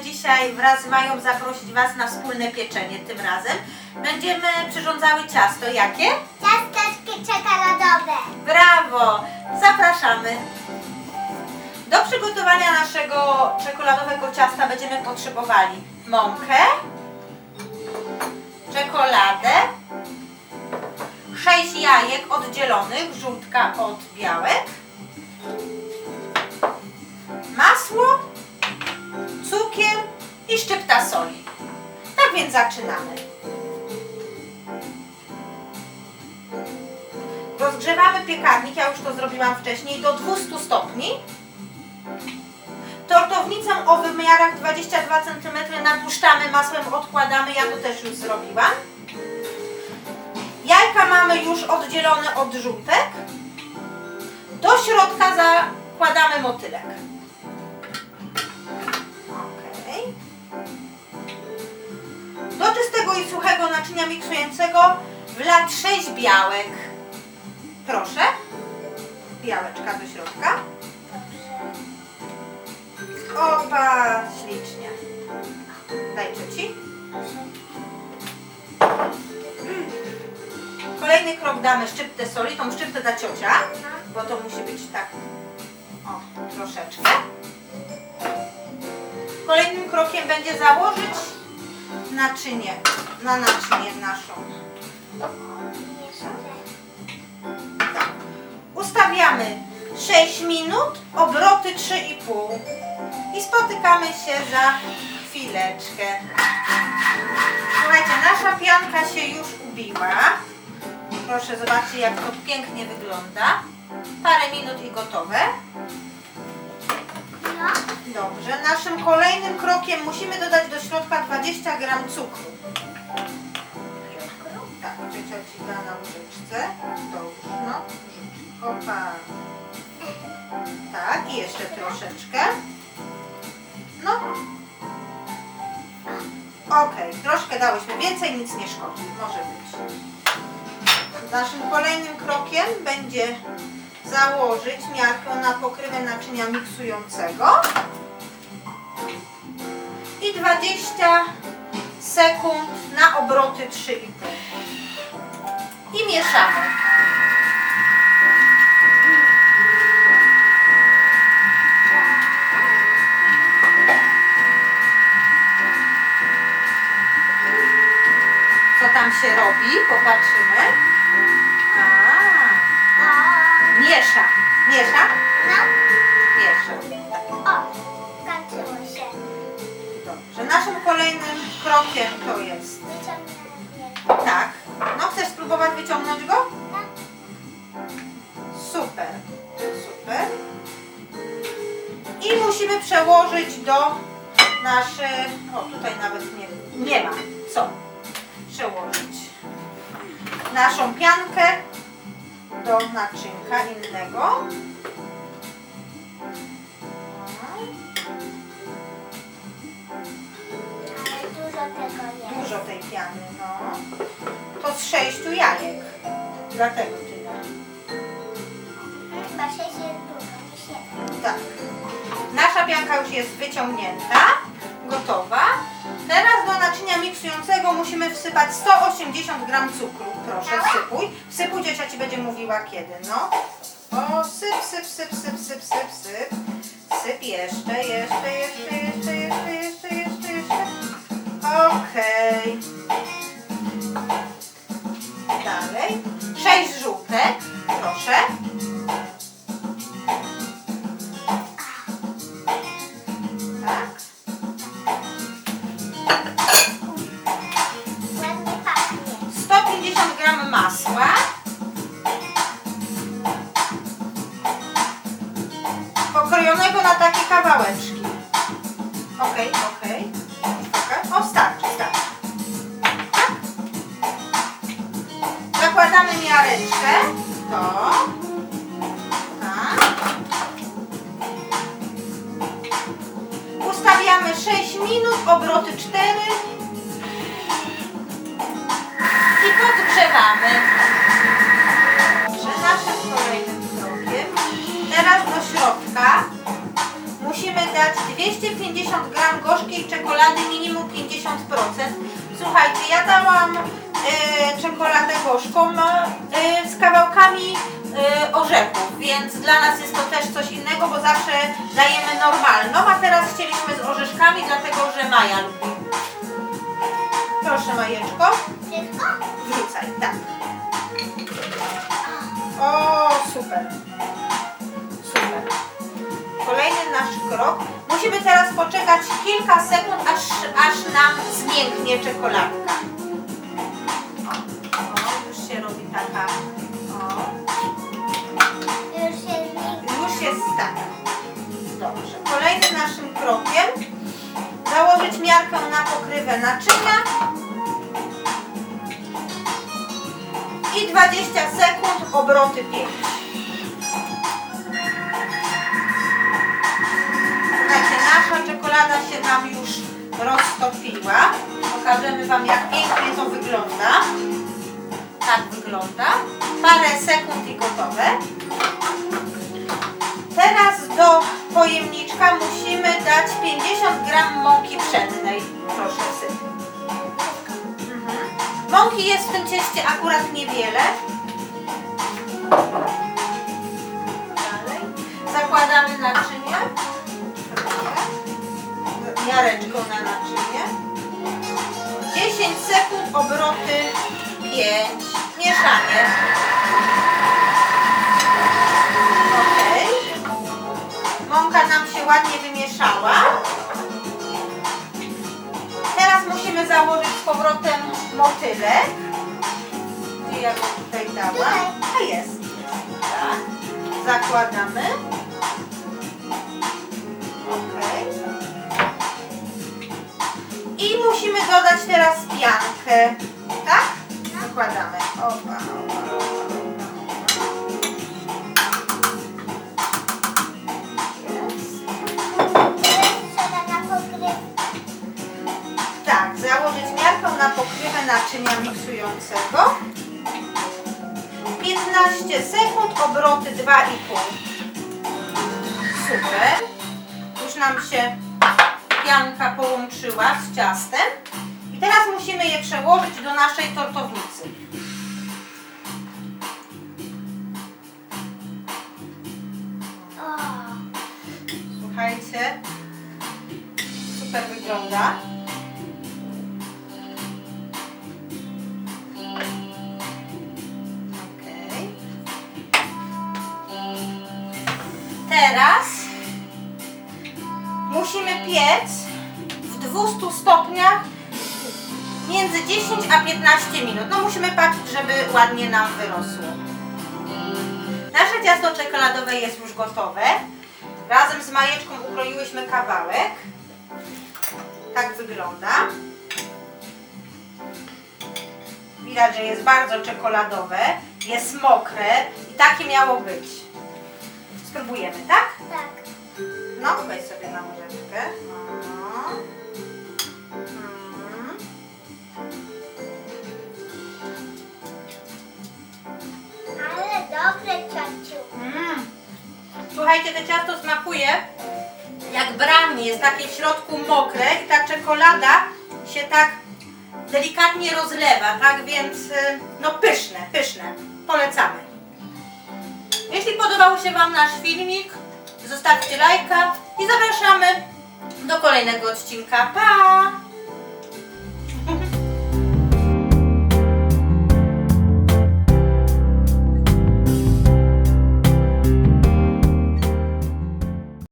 dzisiaj wraz z Mają zaprosić Was na wspólne pieczenie tym razem. Będziemy przyrządzały ciasto. Jakie? Ciasteczki czekoladowe. Brawo! Zapraszamy. Do przygotowania naszego czekoladowego ciasta będziemy potrzebowali mąkę, czekoladę, 6 jajek oddzielonych, żółtka od białek, masło, cukier i szczypta soli. Tak więc zaczynamy. Rozgrzewamy piekarnik, ja już to zrobiłam wcześniej, do 200 stopni. Tortownicę o wymiarach 22 cm napuszczamy masłem, odkładamy, ja to też już zrobiłam. Jajka mamy już oddzielone od żółtek. Do środka zakładamy motylek. Do czystego i suchego naczynia miksującego wlać 6 białek. Proszę. Białeczka do środka. Opa, ślicznie. Daj ci. Kolejny krok damy szczyptę soli, tą szczyptę da ciocia, bo to musi być tak, o, troszeczkę. Kolejnym krokiem będzie założyć naczynie, na naczynie naszą. Tak. Ustawiamy 6 minut, obroty 3,5 i spotykamy się za chwileczkę. Słuchajcie, nasza pianka się już ubiła. Proszę zobaczcie, jak to pięknie wygląda. Parę minut i gotowe. Dobrze, naszym kolejnym krokiem musimy dodać do środka 20 gram cukru. Tak, ciocia ci da na łyżeczce. Dobrze, no. Opa. Tak, i jeszcze troszeczkę. No. Okej, troszkę dałyśmy więcej, nic nie szkodzi. Może być. Naszym kolejnym krokiem będzie założyć miarkę na pokrywę naczynia miksującego i 20 sekund na obroty 3,5 i mieszamy. Co tam się robi? Popatrzymy. Miesza. Miesza? No. Miesza. O. Skończyło się. Dobrze. Naszym kolejnym krokiem to jest Wyciągnęłam tak. No chcesz spróbować wyciągnąć go? No. Super. Super. I musimy przełożyć do naszych. O, tutaj nawet nie, nie ma. Co? Przełożyć naszą piankę do naczynka innego. Ale dużo tego jest. Dużo tej piany, no. To z sześciu jajek. Dlatego tyle. Chyba sześć jest dużo, nie siedem. Tak. Nasza pianka już jest wyciągnięta, gotowa. Teraz do naczynia miksującego musimy wsypać 180 gram cukru. Proszę, wsypuj. Wsypuj, ciocia Ci będzie mówiła kiedy, no. O, syp, syp, syp, syp, syp, syp, syp. Syp jeszcze, jeszcze, jeszcze, jeszcze, jeszcze, jeszcze, jeszcze, jeszcze. Okej. Dalej. Sześć żółtek, proszę. Na takie kawałeczki. Okej, okej. Okej. O, starczy, starczy. Tak. Zakładamy miareczkę. To. Tak. Ustawiamy 6 minut, obroty 4. i podgrzewamy. Dobrze, naszym kolejnym krokiem teraz do środka musimy dać 250 gram gorzkiej czekolady, minimum 50%. Słuchajcie, ja dałam e, czekoladę gorzką e, z kawałkami e, orzechów, więc dla nas jest to też coś innego, bo zawsze dajemy normalną, a teraz chcieliśmy z orzeszkami, dlatego że Maja lubi. Proszę Majeczko, Wszystko? wrzucaj, tak. O. Super. Nasz krok. Musimy teraz poczekać kilka sekund, aż, aż nam zmięknie czekoladka. O, już się robi taka. O, Już się już jest tak. Dobrze. Kolejnym naszym krokiem założyć miarkę na pokrywę naczynia i 20 sekund obroty 5. roztopiła. Pokażemy Wam jak pięknie to wygląda. Tak wygląda. Parę sekund i gotowe. Teraz do pojemniczka musimy dać 50 gram mąki pszennej. Proszę syp. Mhm. Mąki jest w tym cieście akurat niewiele. Dalej. Zakładamy naczynie. Miareczką na naczynie. 10 sekund obroty 5. Mieszanie. Okej. Mąka nam się ładnie wymieszała. Teraz musimy założyć z powrotem motylek. Gdzie ja go tutaj dałam? A jest. Tak. Zakładamy. Musimy dodać teraz piankę. Tak? Zakładamy. Opa, opa, opa. Tak, założyć miarką na pokrywę naczynia miksującego. 15 sekund, obroty 2,5. Super. Już nam się pianka połączyła z ciastem. I teraz musimy je przełożyć do naszej tortownicy. Słuchajcie, super wygląda. Piec w 200 stopniach między 10 a 15 minut. No musimy patrzeć, żeby ładnie nam wyrosło. Nasze ciasto czekoladowe jest już gotowe. Razem z Majeczką ukroiłyśmy kawałek. Tak wygląda. Widać, że jest bardzo czekoladowe, jest mokre i takie miało być. Spróbujemy, tak? tak. No, weź sobie na łyżeczkę. Mm. Ale dobre, ciociu. Mm. Słuchajcie, to ciasto smakuje jak brownie, jest takie w środku mokre i ta czekolada się tak delikatnie rozlewa, tak więc y, no pyszne, pyszne. Polecamy. Jeśli podobał się Wam nasz filmik, zostawcie lajka i zapraszamy do kolejnego odcinka. Pa!